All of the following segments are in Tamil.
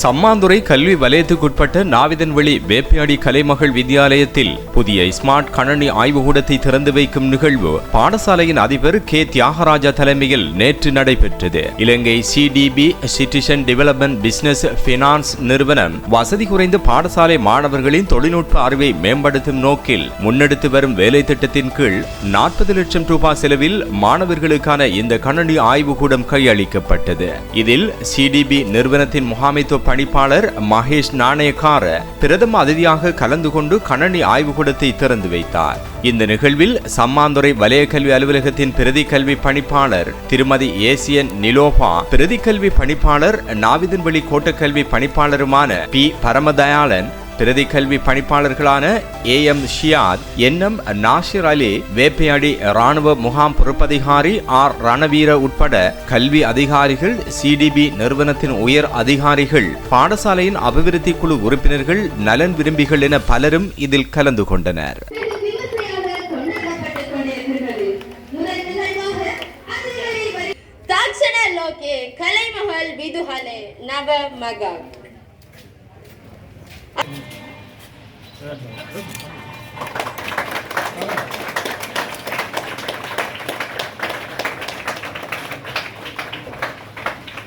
சம்மாந்துறை கல்வி வலயத்துக்குட்பட்ட நாவிதன்வெளி வேப்பியாடி கலைமகள் வித்யாலயத்தில் புதிய ஸ்மார்ட் கணனி ஆய்வுகூடத்தை திறந்து வைக்கும் நிகழ்வு பாடசாலையின் அதிபர் கே. தியாகராஜா தலைமையில் நேற்று நடைபெற்றது. Ilangai CDB citizen development business finance நிறுவனம் வசதி குறைந்த பாடசாலை மாணவர்களின் தொழில்நுட்ப அறிவை மேம்படுத்தும் நோக்கில் முன்னெடுத்து வரும் வேலை திட்டத்தின் கீழ் நாற்பது லட்சம் ரூபாய் செலவில் மாணவர்களுக்கான இந்த கணனி ஆய்வுகூடம் கையளிக்கப்பட்டது. இதில் சிடிபி நிறுவனத்தின் முகாமைத்துவ பணிப்பாளர் மகேஷ் நாணயக்கார பிரதம அதிதியாக கலந்து கொண்டு கணனி ஆய்வுகூடத்தை திறந்து வைத்தார். இந்த நிகழ்வில் சம்மாந்துறை வலய கல்வி அலுவலகத்தின் பிரதி கல்வி பணிப்பாளர் திருமதி ஏசியன் நிலோபா பிரதி கல்வி பணிப்பாளர் நாவிதன்வெளி கோட்டக்கல்வி பணிப்பாளருமான பி. பரமதயாளன் பிரதி கல்வி பணிப்பாளர்களான A M Shiyath N M Nashir Ali வேப்பையாடி ராணுவ முகாம் பொறுப்பதிகாரி ஆர் ரணவீர உட்பட கல்வி அதிகாரிகள் சிடிபி நிறுவனத்தின் உயர் அதிகாரிகள் பாடசாலையின் அபிவிருத்தி குழு உறுப்பினர்கள் நலன் விரும்பிகள் என பலரும் இதில் கலந்து கொண்டனர் விமர்சையாக கொண்டாடப்பட்டுக் கொண்டிருக்கிறது. முதல் நிகழ்வாக அதிகாரி வரி- තාක්ෂණ ලෝකයේ කලයිමහල් විදුහලේ නව මගක්.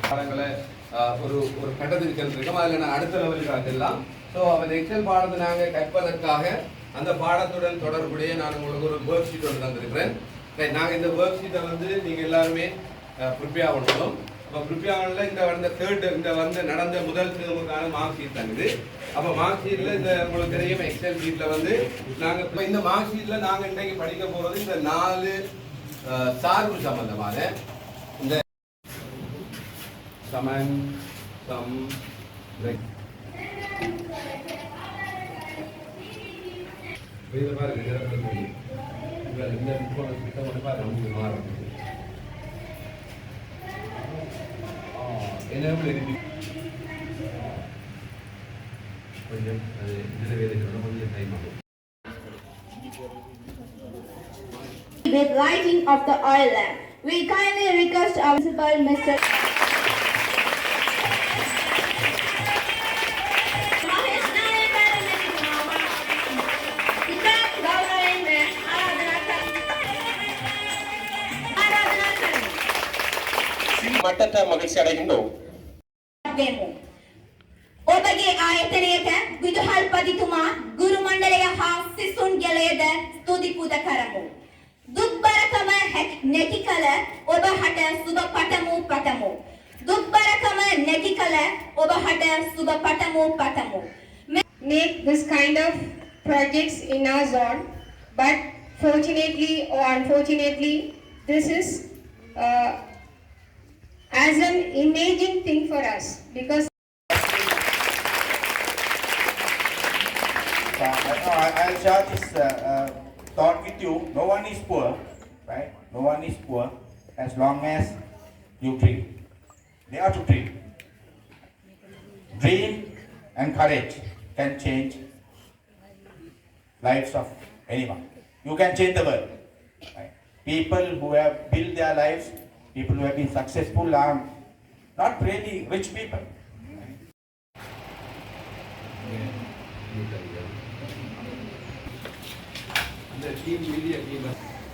பாடங்களை ஒரு ஒரு கட்டத்துக்கு சென்றிருக்கோம் அதில் நான் அடுத்த லெவலுக்கு அதெல்லாம் ஸோ அந்த எக்ஸல் பாடத்தை நாங்கள் கற்பதற்காக அந்த பாடத்துடன் தொடர்புடைய நான் உங்களுக்கு ஒரு ஒர்க் ஷீட் ஒன்று தந்திருக்கிறேன். நாங்கள் இந்த ஒர்க் ஷீட்டை வந்து நீங்கள் எல்லாருமே ப்ரிப்பேர் பண்ணணும் இப்போ ப்ரிப்பேர் இந்த வந்த தேர்ட் இந்த வந்து நடந்த முதல் தேர்வுக்கான மார்க் ஷீட் தான் இது அப்போ மார்க் ஷீட்டில் இந்த உங்களுக்கு தெரியும் எக்ஸல் ஷீட்டில் வந்து நாங்கள் இப்போ இந்த மார்க் ஷீட்டில் நாங்கள் இன்றைக்கு படிக்க போகிறது இந்த நாலு சார்பு சம்பந்தமான இந்த சமன் சம் ரெக் பாருங்க இந்த முக்கோணம் தெரியும். பாருங்க மாறும். Enable The lighting of the oil lamp. We kindly request our principal, Mr. மட்டற்ற மகிழ்ச்சி அடைகின்றோம் ಸಾಧ್ಯವು ಒಬ್ಬಗೆ ಆಯತನೆಯದ ವಿದುಹಲ್ಪದಿತುಮ ಗುರುಮಂಡಲೆಯ ಹಾಸಿಸುಣ್ ಗೆಳೆಯದ ಸ್ತುತಿಪುದ ಕರಮು ದುಬ್ಬರಕಮ ನೆಟಿಕಲ ಒಬ್ಬ ಹಠ ಸುಬ ಪಟಮು ಪಟಮು ದುಬ್ಬರಕಮ ನೆಟಿಕಲ ಒಬ್ಬ ಹಠ ಸುಬ ಪಟಮು ಪಟಮು Make this kind of projects in our zone, but fortunately or unfortunately, this is uh, as an imaging thing for us because Uh, I, I'll share this uh, uh, thought with you. No one is poor, right? No one is poor as long as you dream. They are to dream. Dream and courage can change lives of anyone. You can change the world. Right? People who have built their lives, people who have been successful are not really rich people. Yeah. Yeah. Yeah. Yeah. Yeah. Yeah. Yeah. Yeah.